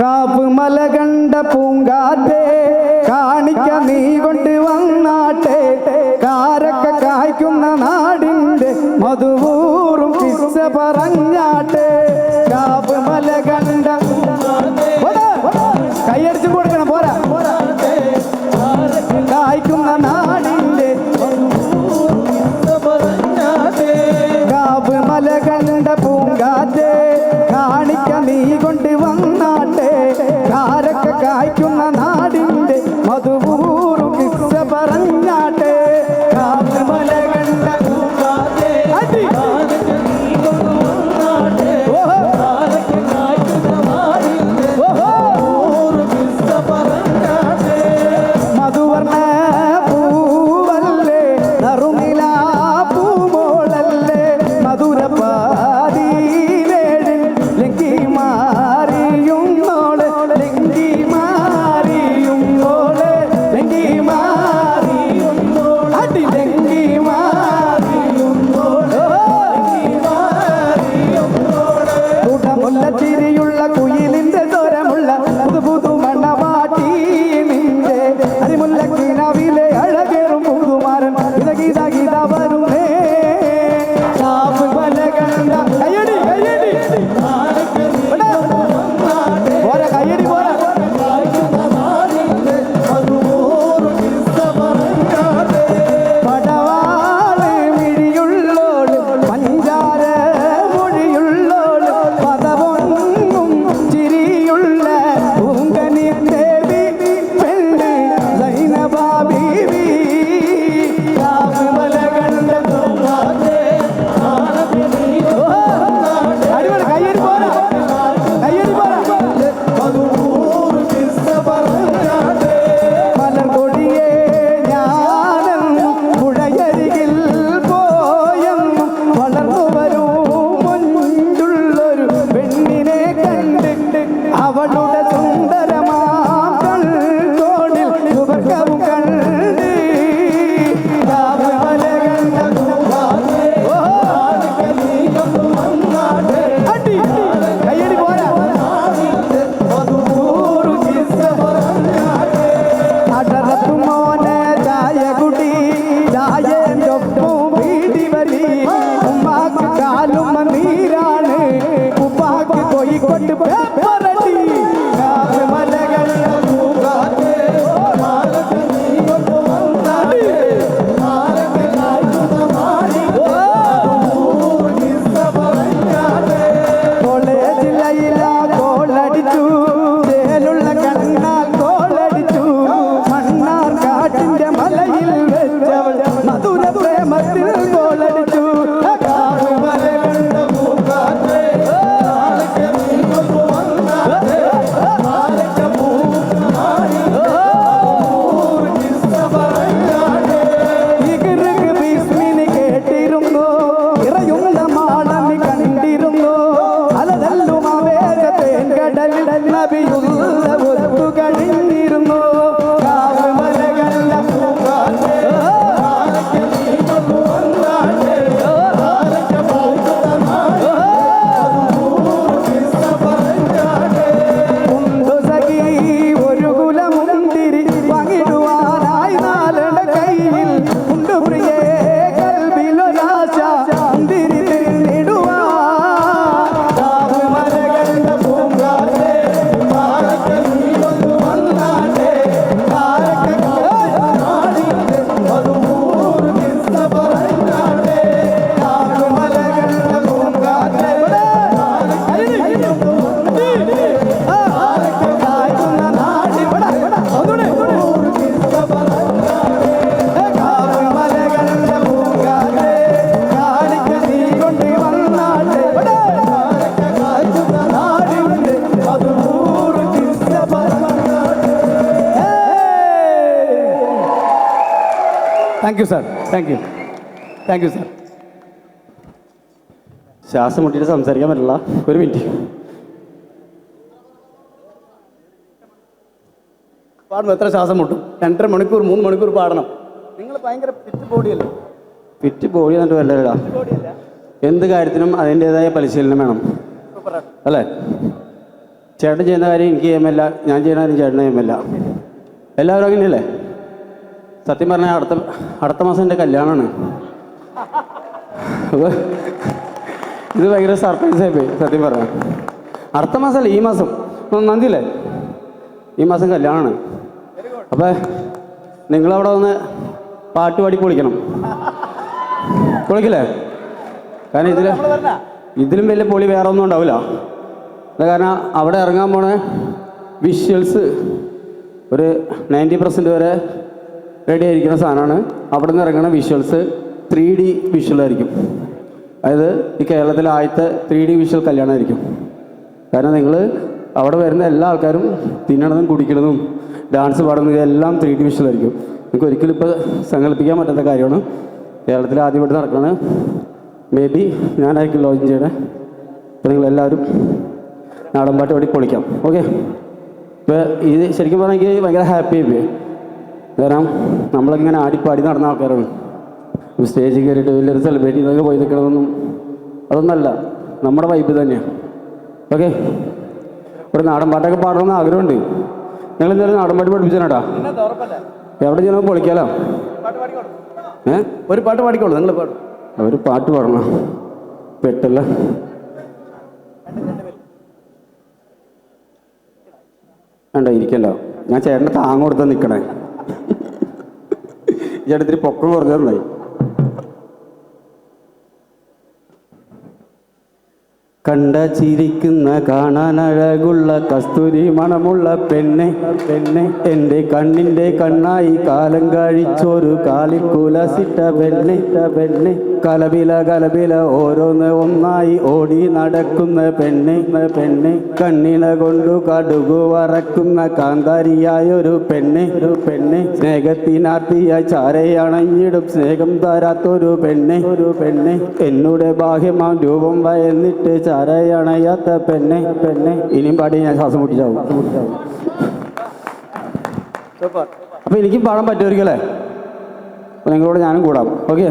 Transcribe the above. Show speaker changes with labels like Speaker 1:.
Speaker 1: കാപ്പ് മല കണ്ട പൂങ്കാറ്റേ കാണിക്ക നീ കൊണ്ട് വന്നാട്ടെ. കാരക്ക കായ്ക്കുന്ന നാടിന്റെ മധുവൂറും കിസ്സ പറഞ്ഞാട്ടെ. കാപ്പ് മല കണ്ട নবী thank you sir thank you thank you sir
Speaker 2: ശ്വാസം മുട്ടിയിട്ട് സംസാരിക്കാൻ പറ്റില്ല. ഒരു മിനിറ്റ്.
Speaker 1: പാടുമ്പോൾ എത്ര ശ്വാസം മുട്ടും? രണ്ടര മണിക്കൂർ മൂന്ന് മണിക്കൂർ പാടണം. നിങ്ങൾ ഭയങ്കര ഫിറ്റ് ബോഡിയല്ലേ
Speaker 2: ഫിറ്റ് ബോഡി എന്നിട്ട്
Speaker 1: വല്ലതല്ല
Speaker 2: എന്ത് കാര്യത്തിനും അതിന്റെതായ പരിശീലനം വേണം. അല്ലേ? ചേട്ടൻ ചെയ്യുന്ന കാര്യം എനിക്ക് ചെയ്യുമില്ല ഞാൻ ചെയ്യുന്ന കാര്യം ചേട്ടന് ചെയ്യുമില്ല എല്ലാവരും അങ്ങനെയല്ലേ? സത്യം പറഞ്ഞാൽ അടുത്ത അടുത്ത മാസം എന്റെ കല്യാണമാണ് ഇത് ഭയങ്കര സർപ്രൈസ് പോയി സത്യം പറഞ്ഞാൽ അടുത്ത മാസമല്ല ഈ മാസം. ഒന്നാം തീയതി അല്ലേ? ഈ മാസം കല്യാണമാണ് അപ്പം നിങ്ങളവിടെ വന്ന് പാട്ട് പാടി പൊളിക്കണം. പൊളിക്കില്ലേ? കാരണം ഇതിൽ ഇതിലും വലിയ പൊളി വേറെ ഒന്നും ഉണ്ടാവില്ല. അത് കാരണം അവിടെ ഇറങ്ങാൻ പോണ വിഷ്വൽസ് ഒരു നയന്റി പെർസെന്റ് വരെ റെഡി ആയിരിക്കുന്ന സാധനമാണ്. അവിടെ നിന്ന് ഇറങ്ങുന്ന വിഷ്വൽസ് ത്രീ ഡി വിഷ്വലായിരിക്കും അതായത് ഈ കേരളത്തിലെ ആദ്യത്തെ ത്രീ ഡി വിഷ്വൽ കല്യാണമായിരിക്കും. കാരണം നിങ്ങൾ അവിടെ വരുന്ന എല്ലാ ആൾക്കാരും തിന്നണതും കുടിക്കണതും ഡാൻസ് പാടുന്നതും ഇതെല്ലാം ത്രീ ഡി വിഷ്വലായിരിക്കും നിങ്ങൾക്ക് ഒരിക്കലും ഇപ്പോൾ സങ്കല്പിക്കാൻ പറ്റാത്ത കാര്യമാണ്. കേരളത്തിൽ ആദ്യമായിട്ട് നടക്കുന്നത് മേ ബി ഞാനായിരിക്കും ലോഞ്ച് ചെയ്യണേ. അപ്പോൾ നിങ്ങളെല്ലാവരും നാടൻ പാട്ട് പാടി പൊളിക്കാം. ഓക്കെ ഇപ്പോൾ ഇത് ശരിക്കും പറഞ്ഞാൽ എനിക്ക് ഭയങ്കര ഹാപ്പി ആയിപ്പോയി കാരണം നമ്മളിങ്ങനെ ആടിപ്പാടി നടന്ന ആൾക്കാരാണ്. സ്റ്റേജിൽ കയറിയിട്ട് വലിയൊരു സെലിബ്രിറ്റി ഇതൊക്കെ പോയി നിൽക്കണമെന്നും അതൊന്നല്ല നമ്മുടെ വൈബ് തന്നെയാണ് ഓക്കെ ഒരു നാടൻ പാട്ടൊക്കെ പാടണമെന്ന് ആഗ്രഹമുണ്ട്. നിങ്ങൾ എന്തായാലും നാടൻ പാട്ട് പഠിപ്പിച്ചാടാ എവിടെ ചെന്നാൽ പൊളിക്കാലോ? ഏ?
Speaker 1: ഒരു പാട്ട് പാടിക്കോളൂ നിങ്ങൾ പാടും.
Speaker 2: അവർ പാട്ട് പാടണം. പെട്ടല്ല. വേണ്ട ഇരിക്കല്ലോ ഞാൻ ചേട്ടന്റെ താങ്ങ് കൊടുത്താൽ നിൽക്കണേ ഈ പൊക്കം കുറഞ്ഞതായി കണ്ട ചിരിക്കുന്ന കാണാൻ അഴകുള്ള കസ്തൂരി മണമുള്ള പെണ്ണെ പെണ്ണെ എന്റെ കണ്ണിന്റെ കണ്ണായി കാലം കഴിച്ചൊരു കാലിക്കൂലസിട്ട പെണ്ണെ പെണ്ണെ. കലബില കലബില ഓരോന്ന് ഒന്നായി ഓടി നടക്കുന്ന പെണ്ണെ പെണ്ണെ കണ്ണിന കൊണ്ടു കടുകു വറക്കുന്ന കാന്താരിയായൊരു പെണ്ണെ ഒരു പെണ്ണെ സ്നേഹത്തിനാർത്തിയ ചാരയണഞ്ഞിടും സ്നേഹം തരാത്തൊരു പെണ്ണെ ഒരു പെണ്ണെ എന്നുടെ ബാഹ്യമാം രൂപം വയന്നിട്ട് ചാരയണയാത്ത പെണ്ണെ പെണ്ണെ. ഇനിയും പാടി ഞാൻ ശ്വാസം മുട്ടിച്ചാവും. അപ്പൊ എനിക്കും പാടാൻ പറ്റുമായിരിക്കും അല്ലേ? നിങ്ങളോട് ഞാനും കൂടാം. ഓക്കെ?